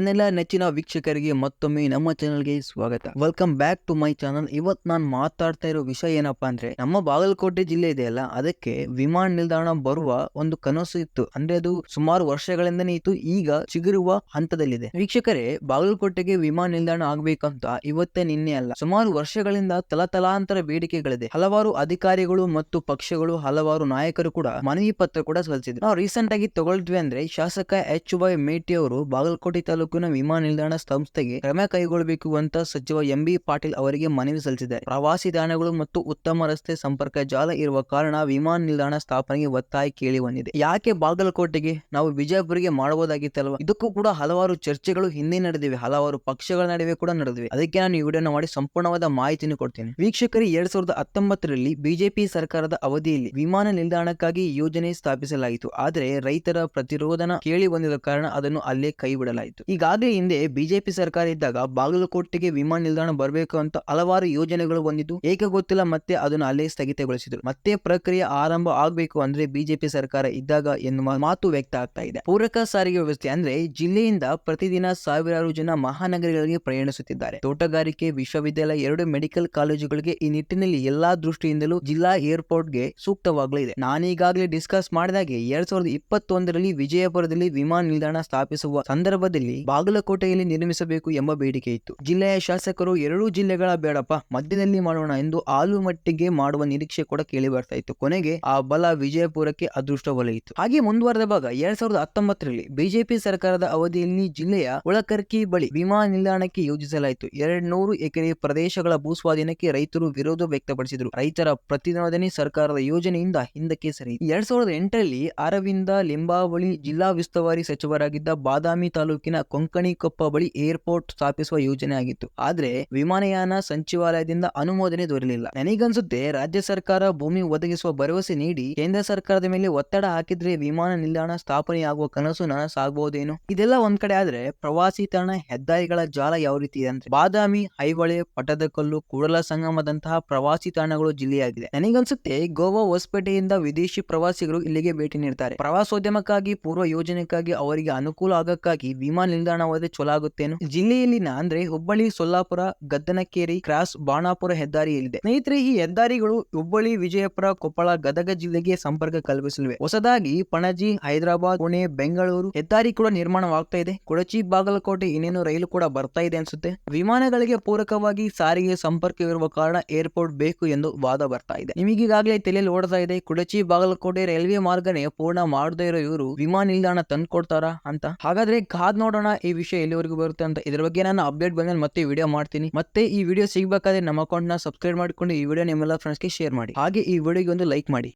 ನನ್ನೆಲ್ಲ ನೆಚ್ಚಿನ ವೀಕ್ಷಕರಿಗೆ ಮತ್ತೊಮ್ಮೆ ನಮ್ಮ ಚಾನಲ್ಗೆ ಸ್ವಾಗತ. Welcome back to my channel ಇವತ್ತು ನಾನು ಮಾತಾಡ್ತಾ ಇರೋ ವಿಷಯ ಏನಪ್ಪಾ ಅಂದ್ರೆ, ನಮ್ಮ ಬಾಗಲಕೋಟೆ ಜಿಲ್ಲೆ ಇದೆಯಲ್ಲ ಅದಕ್ಕೆ ವಿಮಾನ ನಿಲ್ದಾಣ ಬರುವ ಒಂದು ಕನಸು ಇತ್ತು. ಅಂದ್ರೆ ಅದು ಸುಮಾರು ವರ್ಷಗಳಿಂದನೇ ಇತ್ತು, ಈಗ ಚಿಗುರುವ ಹಂತದಲ್ಲಿದೆ. ವೀಕ್ಷಕರೇ, ಬಾಗಲಕೋಟೆಗೆ ವಿಮಾನ ನಿಲ್ದಾಣ ಆಗ್ಬೇಕಂತ ಇವತ್ತೇ ನಿನ್ನೆ ಅಲ್ಲ, ಸುಮಾರು ವರ್ಷಗಳಿಂದ ತಲತಲಾಂತರ ಬೇಡಿಕೆಗಳಿದೆ. ಹಲವಾರು ಅಧಿಕಾರಿಗಳು ಮತ್ತು ಪಕ್ಷಗಳು, ಹಲವಾರು ನಾಯಕರು ಕೂಡ ಮನವಿ ಪತ್ರ ಕೂಡ ಸಲ್ಲಿಸಿದ್ರು. ನಾವು ರೀಸೆಂಟ್ ಆಗಿ ತಗೊಳ್ದ್ವಿ ಅಂದ್ರೆ ಶಾಸಕ ಎಚ್ ವೈ ಮೇಟಿ ಅವರು ಬಾಗಲಕೋಟೆ ತಾಲೂಕಿನ ವಿಮಾನ ನಿಲ್ದಾಣ ಸಂಸ್ಥೆಗೆ ಕ್ರಮ ಕೈಗೊಳ್ಳಬೇಕು ಅಂತ ಸಚಿವ ಎಂ ಬಿ ಪಾಟೀಲ್ ಅವರಿಗೆ ಮನವಿ ಸಲ್ಲಿಸಿದೆ ಪ್ರವಾಸಿ ತಾಣಗಳು ಮತ್ತು ಉತ್ತಮ ರಸ್ತೆ ಸಂಪರ್ಕ ಜಾಲ ಇರುವ ಕಾರಣ ವಿಮಾನ ನಿಲ್ದಾಣ ಸ್ಥಾಪನೆಗೆ ಒತ್ತಾಯ ಕೇಳಿ ಬಂದಿದೆ. ಯಾಕೆ ಬಾಗಲಕೋಟೆಗೆ? ನಾವು ವಿಜಯಪುರಿಗೆ ಮಾಡಬಹುದಾಗಿತ್ತಲ್ವ ಇದಕ್ಕೂ ಕೂಡ ಹಲವಾರು ಚರ್ಚೆಗಳು ಹಿಂದೆ ನಡೆದಿವೆ. ಹಲವಾರು ಪಕ್ಷಗಳ ನಡುವೆ ಕೂಡ ನಡೆದಿವೆ. ಅದಕ್ಕೆ ನಾನು ಈ ವಿಡಿಯೋನ ಮಾಡಿ ಸಂಪೂರ್ಣವಾದ ಮಾಹಿತಿಯನ್ನು ಕೊಡ್ತೇನೆ. ವೀಕ್ಷಕರು, ಎರಡ್ ಸಾವಿರದ ಹತ್ತೊಂಬತ್ತರಲ್ಲಿ ಬಿಜೆಪಿ ಸರ್ಕಾರದ ಅವಧಿಯಲ್ಲಿ ವಿಮಾನ ನಿಲ್ದಾಣಕ್ಕಾಗಿ ಯೋಜನೆ ಸ್ಥಾಪಿಸಲಾಯಿತು. ಆದರೆ ರೈತರ ಪ್ರತಿರೋಧನ ಕೇಳಿ ಬಂದಿದ ಕಾರಣ ಅದನ್ನು ಅಲ್ಲೇ ಕೈ ಬಿಡಲಾಯಿತು ಈಗಾಗಲೇ ಹಿಂದೆ ಬಿಜೆಪಿ ಸರ್ಕಾರ ಇದ್ದಾಗ ಬಾಗಲಕೋಟೆಗೆ ವಿಮಾನ ನಿಲ್ದಾಣ ಬರಬೇಕು ಅಂತ ಹಲವಾರು ಯೋಜನೆಗಳು ಬಂದಿದ್ದು, ಏಕೆ ಗೊತ್ತಿಲ್ಲ ಮತ್ತೆ ಅದನ್ನು ಅಲ್ಲೇ ಸ್ಥಗಿತಗೊಳಿಸಿದ್ರು. ಮತ್ತೆ ಪ್ರಕ್ರಿಯೆ ಆರಂಭ ಆಗಬೇಕು ಅಂದ್ರೆ ಬಿಜೆಪಿ ಸರ್ಕಾರ ಇದ್ದಾಗ ಎನ್ನುವ ಮಾತು ವ್ಯಕ್ತ ಆಗ್ತಾ ಇದೆ. ಪೂರಕ ಸಾರಿಗೆ ವ್ಯವಸ್ಥೆ ಅಂದ್ರೆ ಜಿಲ್ಲೆಯಿಂದ ಪ್ರತಿದಿನ ಸಾವಿರಾರು ಜನ ಮಹಾನಗರಗಳಿಗೆ ಪ್ರಯಾಣಿಸುತ್ತಿದ್ದಾರೆ. ತೋಟಗಾರಿಕೆ, ವಿಶ್ವವಿದ್ಯಾಲಯ ಎರಡು ಮೆಡಿಕಲ್ ಕಾಲೇಜುಗಳಿಗೆ ಈ ನಿಟ್ಟಿನಲ್ಲಿ ಎಲ್ಲಾ ದೃಷ್ಟಿಯಿಂದಲೂ ಜಿಲ್ಲಾ ಏರ್ಪೋರ್ಟ್ಗೆ ಸೂಕ್ತವಾಗಲಿದೆ. ನಾನೀಗಾಗಲೇ ಡಿಸ್ಕಸ್ ಮಾಡಿದಾಗೆ ಎರಡ್ ಸಾವಿರದ ಇಪ್ಪತ್ತೊಂದರಲ್ಲಿ ವಿಜಯಪುರದಲ್ಲಿ ವಿಮಾನ ನಿಲ್ದಾಣ ಸ್ಥಾಪಿಸುವ ಸಂದರ್ಭದಲ್ಲಿ ಬಾಗಲಕೋಟೆಯಲ್ಲಿ ನಿರ್ಮಿಸಬೇಕು ಎಂಬ ಬೇಡಿಕೆ ಇತ್ತು. ಜಿಲ್ಲೆಯ ಶಾಸಕರು ಎರಡೂ ಜಿಲ್ಲೆಗಳ ಬೇಡಪ್ಪ, ಮಧ್ಯದಲ್ಲಿ ಮಾಡೋಣ ಎಂದು ಆಲೂಮಟ್ಟಿಗೆ ಮಾಡುವ ನಿರೀಕ್ಷೆ ಕೂಡ ಕೇಳಿ ಬರ್ತಾ ಇತ್ತು. ಕೊನೆಗೆ ಆ ಬಲ ವಿಜಯಪುರಕ್ಕೆ ಅದೃಷ್ಟ ಒಲೆಯಿತು. ಹಾಗೆ ಮುಂದುವರೆದ ಭಾಗ ಎರಡ್ ಸಾವಿರದ ಹತ್ತೊಂಬತ್ತರಲ್ಲಿ ಬಿಜೆಪಿ ಸರ್ಕಾರದ ಅವಧಿಯಲ್ಲಿ ಜಿಲ್ಲೆಯ ಒಳಕರ್ಕಿ ಬಳಿ ವಿಮಾನ ನಿಲ್ದಾಣಕ್ಕೆ ಯೋಜಿಸಲಾಯಿತು. ಎರಡ್ ನೂರು ಎಕರೆ ಪ್ರದೇಶಗಳ ಭೂಸ್ವಾಧೀನಕ್ಕೆ ರೈತರು ವಿರೋಧ ವ್ಯಕ್ತಪಡಿಸಿದರು. ರೈತರ ಪ್ರತಿನಿಧನೆ ಸರ್ಕಾರದ ಯೋಜನೆಯಿಂದ ಹಿಂದಕ್ಕೆ ಸರಿ. ಎರಡ್ ಸಾವಿರದ ಎಂಟರಲ್ಲಿ ಅರವಿಂದ ಲಿಂಬಾವಳಿ ಜಿಲ್ಲಾ ಉಸ್ತುವಾರಿ ಸಚಿವರಾಗಿದ್ದ ಬಾದಾಮಿ ತಾಲೂಕಿನ ಕೊಂಕಣಿಕೊಪ್ಪ ಬಳಿ ಏರ್ಪೋರ್ಟ್ ಸ್ಥಾಪಿಸುವ ಯೋಜನೆ ಆಗಿತ್ತು. ಆದ್ರೆ ವಿಮಾನಯಾನ ಸಚಿವಾಲಯದಿಂದ ಅನುಮೋದನೆ ದೊರೆಯಲಿಲ್ಲ. ನನಗನ್ಸುತ್ತೆ ರಾಜ್ಯ ಸರ್ಕಾರ ಭೂಮಿ ಒದಗಿಸುವ ಭರವಸೆ ನೀಡಿ ಕೇಂದ್ರ ಸರ್ಕಾರದ ಮೇಲೆ ಒತ್ತಡ ಹಾಕಿದ್ರೆ ವಿಮಾನ ನಿಲ್ದಾಣ ಸ್ಥಾಪನೆಯಾಗುವ ಕನಸು ನನಸಾಗಬಹುದೇನು ಇದೆಲ್ಲ ಒಂದ್ ಕಡೆ ಆದ್ರೆ ಪ್ರವಾಸಿ ತಾಣ ಹೆದ್ದಾರಿಗಳ ಜಾಲ ಯಾವ ರೀತಿ ಇದೆ ಅಂದ್ರೆ ಬಾದಾಮಿ ಐಹೊಳೆ ಪಟ್ಟದಕಲ್ಲು ಕೂಡಲ ಸಂಗಮದಂತಹ ಪ್ರವಾಸಿ ತಾಣಗಳು ಜಿಲ್ಲೆಯಾಗಿದೆ. ನನಗನ್ಸುತ್ತೆ ಗೋವಾ ಹೊಸಪೇಟೆಯಿಂದ ವಿದೇಶಿ ಪ್ರವಾಸಿಗರು ಇಲ್ಲಿಗೆ ಭೇಟಿ ನೀಡ್ತಾರೆ. ಪ್ರವಾಸೋದ್ಯಮಕ್ಕಾಗಿ, ಪೂರ್ವ ಯೋಜನೆಗಾಗಿ ಅವರಿಗೆ ಅನುಕೂಲ ಆಗಕ್ಕಾಗಿ ವಿಮಾನ ನಿಲ್ದಾಣ ಹೋದ್ರೆ ಚಲೋ ಆಗುತ್ತೇನು? ಜಿಲ್ಲೆಯಲ್ಲಿನ ಅಂದ್ರೆ ಹುಬ್ಬಳ್ಳಿ, ಸೊಲ್ಲಾಪುರ, ಗದ್ದನಕೇರಿ, ಕ್ರಾಸ್, ಬಾಣಾಪುರ ಹೆದ್ದಾರಿಯಲ್ಲಿದೆ ಸ್ನೇಹಿತರೆ, ಈ ಹೆದ್ದಾರಿಗಳು ಹುಬ್ಬಳ್ಳಿ, ವಿಜಯಪುರ, ಕೊಪ್ಪಳ, ಗದಗ ಜಿಲ್ಲೆಗೆ ಸಂಪರ್ಕ ಕಲ್ಪಿಸಲಿವೆ. ಹೊಸದಾಗಿ ಪಣಜಿ, ಹೈದರಾಬಾದ್, ಪುಣೆ, ಬೆಂಗಳೂರು ಹೆದ್ದಾರಿ ಕೂಡ ನಿರ್ಮಾಣವಾಗ್ತಾ ಇದೆ. ಕೊಡಚಿ, ಬಾಗಲಕೋಟೆ ಇನ್ನೇನು ರೈಲು ಕೂಡ ಬರ್ತಾ ಇದೆ ಅನ್ಸುತ್ತೆ. ವಿಮಾನಗಳಿಗೆ ಪೂರಕವಾಗಿ ಸಾರಿಗೆ ಸಂಪರ್ಕವಿರುವ ಕಾರಣ ಏರ್ಪೋರ್ಟ್ ಬೇಕು ಎಂದು ವಾದ ಬರ್ತಾ ಇದೆ. ನಿಮಗೀಗಾಗಲೇ ತಲೆಯಲ್ಲಿ ಓಡ್ತಾ ಇದೆ, ಕುಡಚಿ, ಬಾಗಲಕೋಟೆ ರೈಲ್ವೆ ಮಾರ್ಗನೇ ಪೂರ್ಣ ಮಾಡದೇ ಇರೋ ಇವರು ವಿಮಾನ ನಿಲ್ದಾಣ ತಂದ್ಕೊಡ್ತಾರಾ ಅಂತ. ಹಾಗಾದ್ರೆ ಕಾದ್ ನೋಡೋಣ ಈ ವಿಷಯ ಎಲ್ಲಿವರೆಗೂ ಬರುತ್ತೆ ಅಂತ ಇದ್ರ ಬಗ್ಗೆ ನಾನು ಅಪ್ಡೇಟ್ ಬಂದ್ಮೇಲೆ ಮತ್ತೆ ವಿಡಿಯೋ ಮಾಡ್ತೀನಿ. ಮತ್ತೆ ಈ ವಿಡಿಯೋ ಸಿಗ್ಬೇಕಾದ್ರೆ ನಮ್ಮ ಅಕೌಂಟ್ನ ಸಬ್ಸ್ಕ್ರೈಬ್ ಮಾಡ್ಕೊಂಡು ಈ ವಿಡಿಯೋ ನಿಮ್ಮೆಲ್ಲ ಫ್ರೆಂಡ್ಸ್ಗೆ ಶೇರ್ ಮಾಡಿ. ಹಾಗೆ ಈ ವಿಡಿಯೋಗೆ ಒಂದು ಲೈಕ್ ಮಾಡಿ.